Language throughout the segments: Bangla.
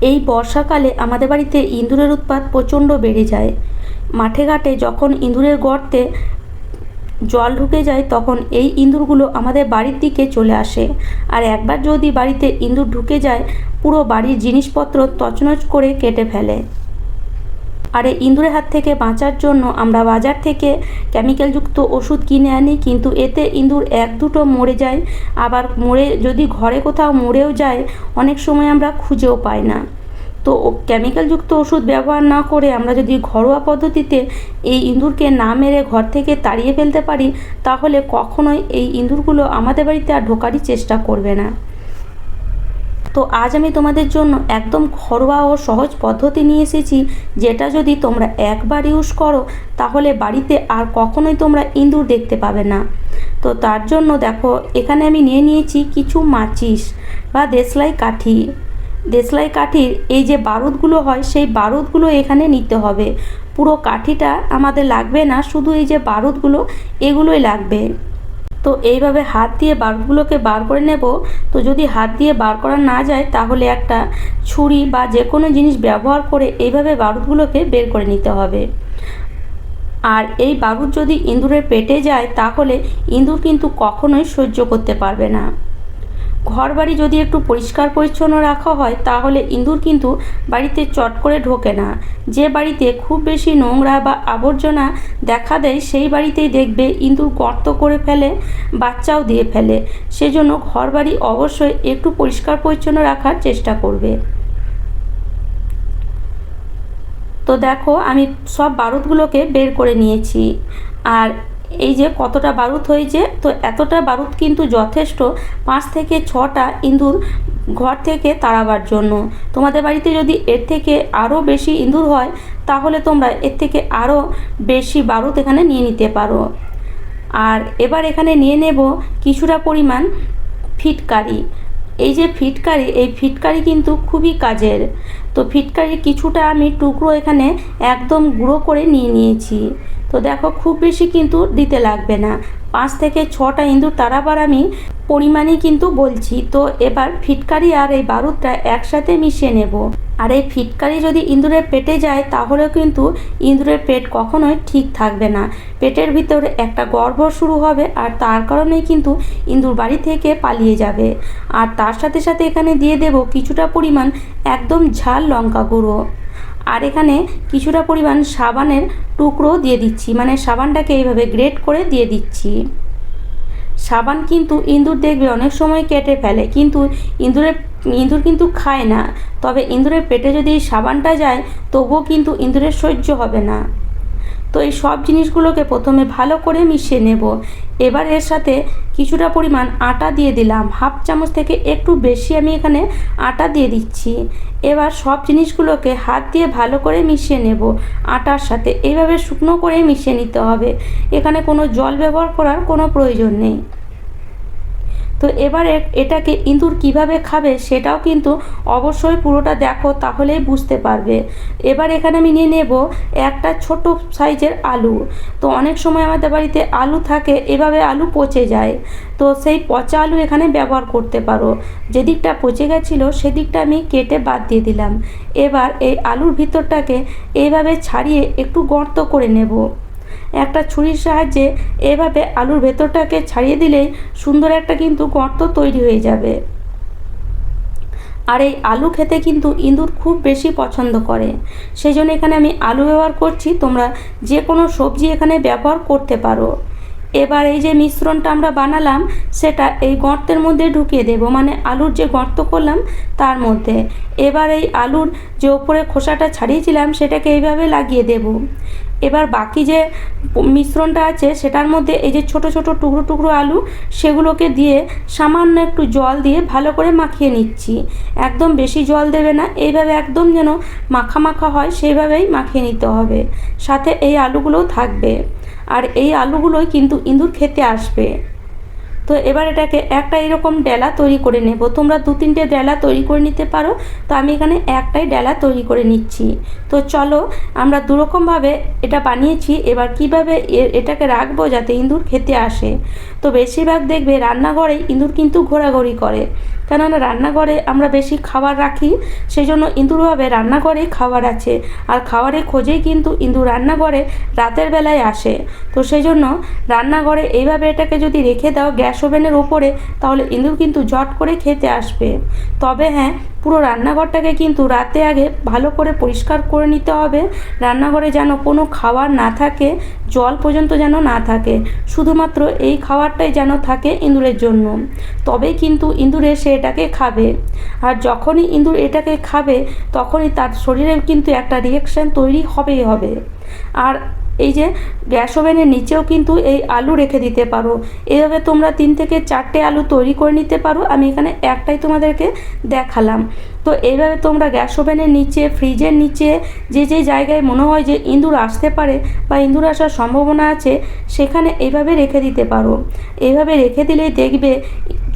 এই বর্ষাকালে আমাদের বাড়িতে ইঁদুরের উৎপাত প্রচণ্ড বেড়ে যায়। মাঠে ঘাটে যখন ইঁদুরের গর্তে জল ঢুকে যায়, তখন এই ইঁদুরগুলো আমাদের বাড়ির দিকে চলে আসে। আর একবার যদি বাড়িতে ইঁদুর ঢুকে যায়, পুরো বাড়ির জিনিসপত্র তছনছ করে কেটে ফেলে। আর এই ইঁদুরের হাত থেকে বাঁচার জন্য আমরা বাজার থেকে কেমিক্যালযুক্ত ওষুধ কিনে আনি, কিন্তু এতে ইঁদুর এক দুটো মরে যায়। আবার মরে, যদি ঘরে কোথাও মরেও যায়, অনেক সময় আমরা খুঁজেও পাই না। তো কেমিক্যালযুক্ত ওষুধ ব্যবহার না করে আমরা যদি ঘরোয়া পদ্ধতিতে এই ইঁদুরকে না মেরে ঘর থেকে তাড়িয়ে ফেলতে পারি, তাহলে কখনোই এই ইঁদুরগুলো আমাদের বাড়িতে আর ঢোকারই চেষ্টা করবে না। তো আজ আমি তোমাদের জন্য একদম ঘরোয়া ও সহজ পদ্ধতি নিয়ে এসেছি, যেটা যদি তোমরা একবার ইউজ করো, তাহলে বাড়িতে আর কখনোই তোমরা ইঁদুর দেখতে পাবে না। তো তার জন্য দেখো, এখানে আমি নিয়ে নিয়েছি কিছু মাচিস বা দেশলাই কাঠি। দেশলাই কাঠির এই যে বারুদগুলো হয়, সেই বারুদগুলো এখানে নিতে হবে। পুরো কাঠিটা আমাদের লাগবে না, শুধু এই যে বারুদগুলো, এগুলোই লাগবে। তো এইভাবে হাত দিয়ে বারুদগুলোকে বার করে নেব। তো যদি হাত দিয়ে বার করা না যায়, তাহলে একটা ছুরি বা যে কোনো জিনিস ব্যবহার করে এইভাবে বারুদগুলোকে বের করে নিতে হবে। আর এই বারুদ যদি ইঁদুরের পেটে যায়, তাহলে ইঁদুর কিন্তু কখনোই সহ্য করতে পারবে না। ঘর বাড়ি যদি একটু পরিষ্কার পরিচ্ছন্ন রাখা হয়, তাহলে ইঁদুর কিন্তু বাড়িতে চট করে ঢোকে না। যে বাড়িতে খুব বেশি নোংরা বা আবর্জনা দেখা দেয়, সেই বাড়িতেই দেখবে ইঁদুর গর্ত করে ফেলে, বাচ্চাও দিয়ে ফেলে। সেজন্য ঘর বাড়ি অবশ্যই একটু পরিষ্কার পরিচ্ছন্ন রাখার চেষ্টা করবে। তো দেখো, আমি সব বারুদগুলোকে বের করে নিয়েছি। আর এই যে কতটা বারুদ হয়েছে, তো এতটা বারুদ কিন্তু যথেষ্ট পাঁচ থেকে ছটা ইঁদুর ঘর থেকে তাড়াবার জন্য। তোমাদের বাড়িতে যদি এর থেকে আরও বেশি ইঁদুর হয়, তাহলে তোমরা এর থেকে আরও বেশি বারুদ এখানে নিয়ে নিতে পারো। আর এবার এখানে নিয়ে নেব কিছুটা পরিমাণ ফিটকারি। এই যে ফিটকারি, এই ফিটকারি কিন্তু খুবই কাজের। তো ফিটকারির কিছুটা আমি টুকরো এখানে একদম গুঁড়ো করে নিয়ে নিয়েছি। তো দেখো খুব বেশি কিন্তু দিতে লাগবে না। পাঁচ থেকে ছটা ইঁদুর তারাবার আমি পরিমাণই কিন্তু বলছি, তো এবার ফিটকারি আর এই বারুদটা একসাথে মিশিয়ে নেব। আর এই ফিটকারি যদি ইঁদুরের পেটে যায়, তাহলেও কিন্তু ইঁদুরের পেট কখনোই ঠিক থাকবে না। পেটের ভিতরে একটা গর্ভ শুরু হবে আর তার কারণেই কিন্তু ইঁদুর বাড়ি থেকে পালিয়ে যাবে। আর তার সাথে সাথে এখানে দিয়ে দেব কিছুটা পরিমাণ একদম ঝাল লঙ্কা গুঁড়ো। আর এখানে কিছুটা পরিমাণ সাবানের টুকরো দিয়ে দিচ্ছি মানে সাবানটাকে এইভাবে গ্রেট করে দিয়ে দিচ্ছি। সাবান কিন্তু ইঁদুর দেখবে অনেক সময় কেটে ফেলে। কিন্তু ইঁদুরের ইঁদুর কিন্তু খায় না। তবে ইঁদুরের পেটে যদি সাবানটা যায়, তবুও কিন্তু ইঁদুরের সহ্য হবে না। তো এই সব জিনিসগুলোকে প্রথমে ভালো করে মিশিয়ে নেব। এবার এর সাথে কিছুটা পরিমাণ আটা দিয়ে দিলাম। হাফ চামচ থেকে একটু বেশি আমি এখানে আটা দিয়ে দিচ্ছি। এবার সব জিনিসগুলোকে হাত দিয়ে ভালো করে মিশিয়ে নেব। আটার সাথে। এইভাবে শুকনো করে মিশিয়ে নিতে হবে। এখানে কোনো জল ব্যবহার করার কোনো প্রয়োজন নেই। তো এবারে এটাকে ইঁদুর কীভাবে খাবে সেটাও কিন্তু অবশ্যই পুরোটা দেখো, তাহলেই বুঝতে পারবে। এবার এখানে আমি নিয়ে নেব একটা ছোট সাইজের আলু। তো অনেক সময় আমাদের বাড়িতে আলু থাকে, এভাবে আলু পচে যায়। তো সেই পচা আলু এখানে ব্যবহার করতে পারো। যেদিকটা পচে গেছিল সেদিকটা আমি কেটে বাদ দিয়ে দিলাম। এবার এই আলুর ভিতরটাকে এইভাবে ছাড়িয়ে একটু গর্ত করে নেব। একটা ছুরির সাহায্যে এভাবে আলুর ভেতরটাকে ছাড়িয়ে দিলেই সুন্দর একটা কিন্তু গর্ত তৈরি হয়ে যাবে। আর এই আলু খেতে কিন্তু ইঁদুর খুব বেশি পছন্দ করে। সেই জন্য এখানে আমি আলু ব্যবহার করছি, তোমরা যে কোনো সবজি এখানে ব্যবহার করতে পারো। এবার এই যে মিশ্রণটা আমরা বানালাম, সেটা এই গর্তের মধ্যে ঢুকিয়ে দেব। মানে আলুর যে গর্ত করলাম, তার মধ্যে। এবার এই আলুর যে ওপরে খোসাটা ছাড়িয়েছিলাম, সেটাকে এইভাবে লাগিয়ে দেব। এবার বাকি যে মিশ্রণটা আছে, সেটার মধ্যে এই যে ছোট ছোট টুকরো টুকরো আলু, সেগুলোকে দিয়ে সামান্য একটু জল দিয়ে ভালো করে মাখিয়ে নিচ্ছি। একদম বেশি জল দেবে না, এইভাবে একদম যেন মাখা মাখা হয়, সেইভাবেই মাখিয়ে নিতে হবে। সাথে এই আলুগুলোও থাকবে। আর এই আলুগুলোই কিন্তু ইঁদুর খেতে আসবে। তো এবার এটাকে একটা এরকম ডেলা তৈরি করে নেব। তোমরা দু তিনটে ডেলা তৈরি করে নিতে পারো। তো আমি এখানে একটাই ডেলা তৈরি করে নিচ্ছি। তো চলো, আমরা দুরকমভাবে এটা বানিয়েছি। এবার কীভাবে এটাকে রাখব যাতে ইঁদুর খেতে আসে। তো বেশিরভাগ দেখবে রান্নাঘরে ইঁদুর কিন্তু ঘোরাঘুরি করে। কেননা রান্নাঘরে আমরা বেশি খাবার রাখি সেই জন্য ইঁদুরভাবে রান্নাঘরেই খাবার আছে। আর খাবারের খোঁজেই কিন্তু ইঁদুর রান্নাঘরে রাতের বেলায় আসে। তো সেই জন্য রান্নাঘরে এইভাবে এটাকে যদি রেখে দাও গ্যাস ওভেনের ওপরে, তাহলে ইঁদুর কিন্তু জট করে খেতে আসবে। তবে হ্যাঁ পুরো রান্নাঘরটাকে কিন্তু রাতে আগে ভালো করে পরিষ্কার করে নিতে হবে। রান্নাঘরে যেন কোনো খাবার না থাকে, জল পর্যন্ত যেন না থাকে। শুধুমাত্র এই খাবারটাই যেন থাকে ইঁদুরের জন্য। তবেই কিন্তু ইঁদুরে সে এটাকে খাবে। আর যখনই ইঁদুর এটাকে খাবে, তখনই তার শরীরে কিন্তু একটা রিয়েকশান তৈরি হবেই হবে। আর এই যে গ্যাস ওভেনের নিচেও কিন্তু এই আলু রেখে দিতে পারো। এভাবে তোমরা তিন থেকে চারটে আলু তৈরি করে নিতে পারো। আমি এখানে একটাই তোমাদেরকে দেখালাম। তো এইভাবে তোমরা গ্যাস ওভেনের নিচে, ফ্রিজের নিচে, যে যে জায়গায় মনে হয় যে ইঁদুর আসতে পারে বা ইঁদুর আসার সম্ভাবনা আছে, সেখানে এইভাবে রেখে দিতে পারো। এইভাবে রেখে দিলেই দেখবে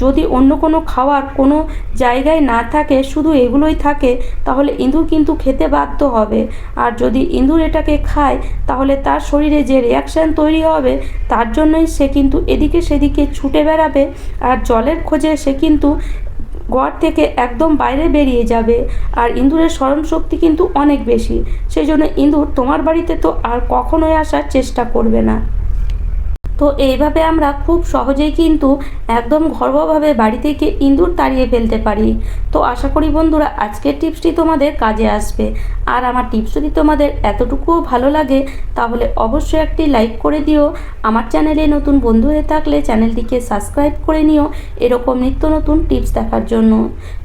যদি অন্য কোনো খাওয়ার কোনো জায়গায় না থাকে, শুধু এগুলোই থাকে, তাহলে ইঁদুর কিন্তু খেতে বাধ্য হবে। আর যদি ইঁদুর এটাকে খায়, তাহলে তার শরীরে যে রিয়াকশান তৈরি হবে, তার জন্যই সে কিন্তু এদিকে সেদিকে ছুটে বেড়াবে, আর জলের খোঁজে সে কিন্তু ঘর থেকে একদম বাইরে বেরিয়ে যাবে। আর ইঁদুরের স্মরণ শক্তি কিন্তু অনেক বেশি। সেই জন্য ইঁদুর তোমার বাড়িতে তো আর কখনোই আসার চেষ্টা করবে না। তো এইভাবে আমরা খুব সহজেই কিন্তু একদম ঘরোয়াভাবে বাড়ি থেকে ইঁদুর তাড়িয়ে ফেলতে পারি। তো আশা করি বন্ধুরা, আজকের টিপসটি তোমাদের কাজে আসবে। আর আমার টিপস যদি তোমাদের এতটুকুও ভালো লাগে, তাহলে অবশ্যই একটি লাইক করে দিও। আমার চ্যানেলে নতুন বন্ধু হয়ে থাকলে চ্যানেলটিকে সাবস্ক্রাইব করে নিও এরকম নিত্য নতুন টিপস দেখার জন্য।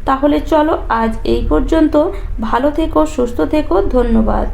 তাহলে চলো আজ এই পর্যন্ত। ভালো থেকো, সুস্থ থেকো, ধন্যবাদ।